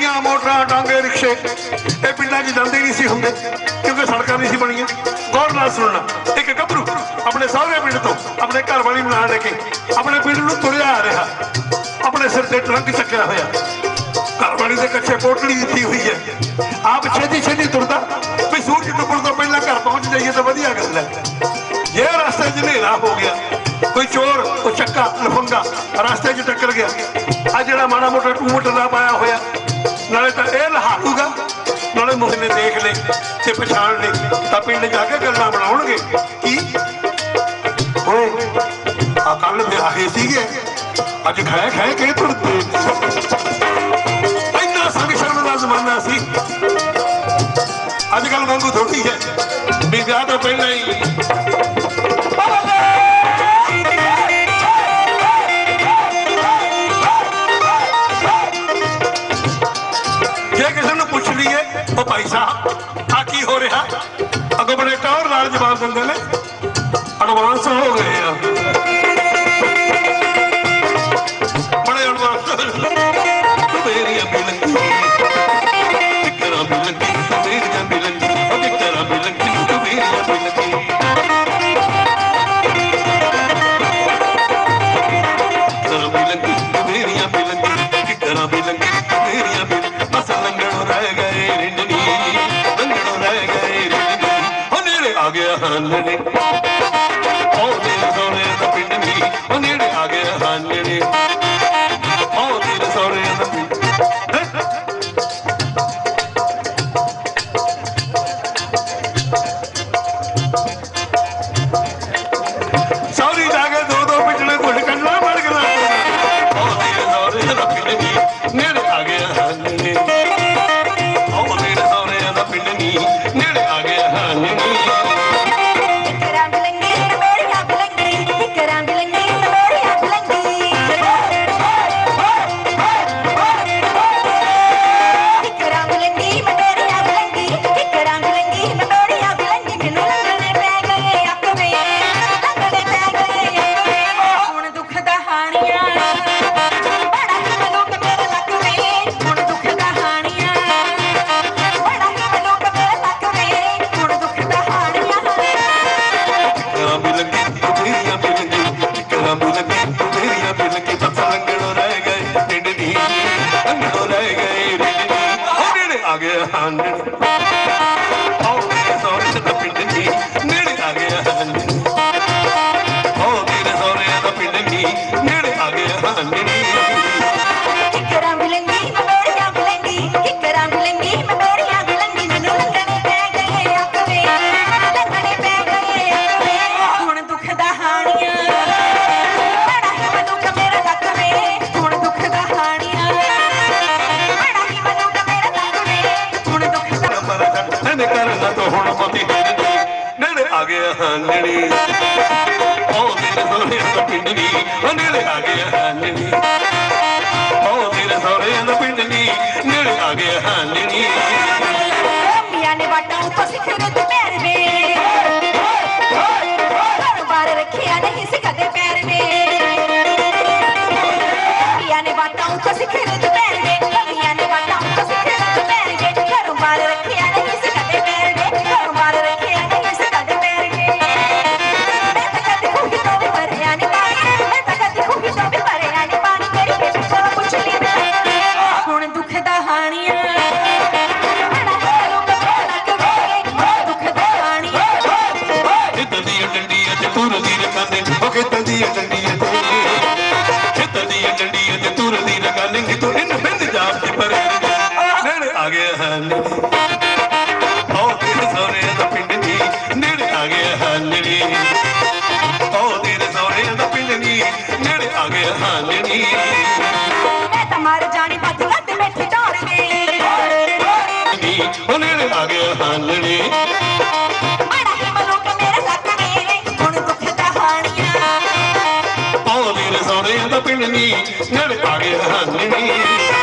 ਗੱਡੀਆਂ ਮੋਟਰਾਂ, ਟਾਂਗੇ, ਰਿਕਸ਼ੇ, ਇਹ ਪਿੰਡਾਂ 'ਚ ਜਾਂਦੇ ਨਹੀਂ ਸੀ ਹੁੰਦੇ, ਕਿਉਂਕਿ ਸੜਕਾਂ ਨਹੀਂ ਸੀ ਬਣੀਆਂ। ਗੌਰ ਨਾਲ ਸੁਣਨਾ ਇੱਕ ਗੱਭਰੂ ਆਪਣੇ ਸਾਰੇ ਪਿੰਡ ਤੋਂ ਆਪਣੇ ਘਰ ਵਾਲੀ ਬਣਾ ਲੈ ਕੇ ਆਪਣੇ ਪਿੰਡ ਨੂੰ ਤੁਰਿਆ ਆ ਰਿਹਾ। ਆਪਣੇ ਸਿਰ ਤੇ ਟਰੰਕ ਚੱਕਿਆ ਹੋਇਆ। ਘਰ ਵਾਲੀ ਦੇ ਕੱਚੇ ਕੋਟਲੀ ਦਿੱਤੀ ਹੋਈ ਹੈ। ਆਪ ਛੇਤੀ ਛੇਤੀ ਤੁਰਦਾ, ਵੀ ਸੂਰਜ ਡੁੱਬਣ ਤੋਂ ਪਹਿਲਾਂ ਘਰ ਪਹੁੰਚ ਜਾਈਏ ਤਾਂ ਵਧੀਆ ਗੱਲ ਹੈ। ਜੇ ਰਸਤੇ 'ਚ ਹਨੇਰਾ ਹੋ ਗਿਆ, ਕੋਈ ਚੋਰ, ਕੋਈ ਚੱਕਾ, ਲਫੰਗਾ ਰਸਤੇ 'ਚ ਟੱਕਰ ਗਿਆ, ਆ ਜਿਹੜਾ ਮਾੜਾ ਮੋਟਾ ਟੂਟ ਦਾ ਪਾਇਆ ਹੋਇਆ ਨਾਲੇ ਤਾਂ ਇਹ ਲਹਾੜੂਗਾ ਨਾਲੇ ਮੋਹਨ ਨੇ ਦੇਖ ਲੈ ਤੇ ਪਛਾਣ ਲੈ। ਤਾਂ ਪਿੰਡ ਜਾ ਕੇ ਗੱਲਾਂ ਬਣਾਉਣਗੇ। ਕੀ? ਓਏ ਆ ਕੱਲ ਵਿਆਹੇ ਸੀਗੇ। ਅੱਜ ਖਾਏ ਖਾਏ ਕੇ ਤੁਰਦੇ ਇੰਨਾ ਸੰਗ ਸ਼ਰਮ ਦਾ ਜ਼ਮਾਨਾ ਸੀ। ਅੱਜ ਕੱਲ ਵਾਂਗੂ ਥੋੜੀ ਹੈ। ਵੀ ਵਿਆਹ ਤੋਂ ਪਹਿਲਾਂ ਉਹ ਭਾਈ ਸਾਹਿਬ, ਆ ਕੀ ਹੋ ਰਿਹਾ? ਅਗੋ ਬੜੇ ਟੌਰ ਨਾਲ ਜਵਾਬ ਦਿੰਦੇ ਨੇ। ਅਡਵਾਂਸ ਹੋ ਗਏ ਆ। நல்லவே ஆண்டனி ஓ தேர சோரே அந்த பிண்டனி அண்டேலே ஆகே ஆண்டனி ஓ தேர சோரே அந்த பிண்டனி நேரே ஆகே ஆண்டனி ਗਿਆ ਹਾਲਣੇ। ਮੜਾ ਮਨੁੱਖ ਮੇਰੇ ਲੱਕ ਮੇਰੇ ਹੁਣ ਦੁੱਖ ਕਹਾਣੀਆਂ ਪੌਂ ਵੀਰ ਸੋਹਣੇ ਦਾ ਪਿੰਡ ਨੀ ਨੜ ਪਾ ਗਿਆ ਹਾਲਣੇ।